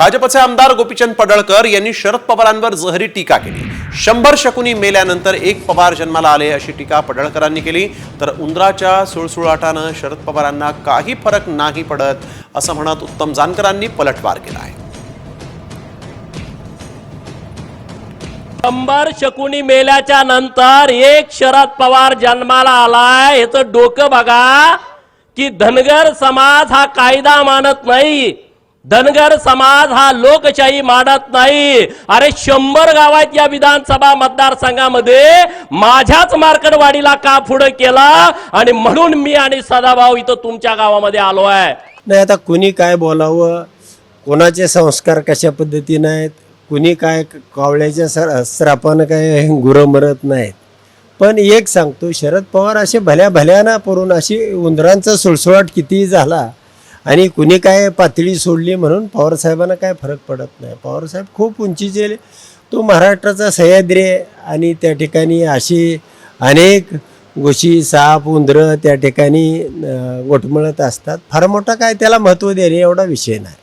भाजपचे आमदार गोपीचंद पडळकर यांनी शरद पवारांवर जहरी टीका केली. शंभर शकुनी मेल्यानंतर एक पवार जन्माला आले अशी टीका पडळकरांनी केली. तर उंदराच्या सुळसुळाटानं शरद पवारांना काही फरक नाही पडत असं म्हणत उत्तम जानकरांनी पलटवार केला आहे शंभर शकुनी मेल्याच्या नंतर एक शरद पवार जन्माला आलाय. ह्याचं डोकं बघा की धनगर समाज हा कायदा मानत नाही. धनगर समाज हा लोकशाही मानत नाही. अरे शंभर गावात या विधानसभा मतदारसंघामध्ये माझ्याच मार्कडवाडीला का पुढं केला? आणि म्हणून मी आणि सदाभाऊ इथं तुमच्या गावामध्ये आलो आहे. नाही आता कुणी काय बोलावं? कोणाचे संस्कार कशा पद्धतीने आहेत? कुणी काय कावळ्याच्या सर श्रापानं काय गुरं मरत नाहीत? पण एक सांगतो शरद पवार असे भल्या भल्याना पडून अशी उंदरांचा सुळसुळाट कितीही झाला आणि कुणी काय पातळी सोडली म्हणून पवारसाहेबांना काय फरक पडत नाही. पवारसाहेब खूप उंचीचे तो महाराष्ट्राचा सह्याद्री आहे आणि त्या ठिकाणी अशी अनेक गोशी साप उंदरं त्या ठिकाणी गोठमळत असतात. फार मोठा काय त्याला महत्त्व देणे एवढा विषय नाही.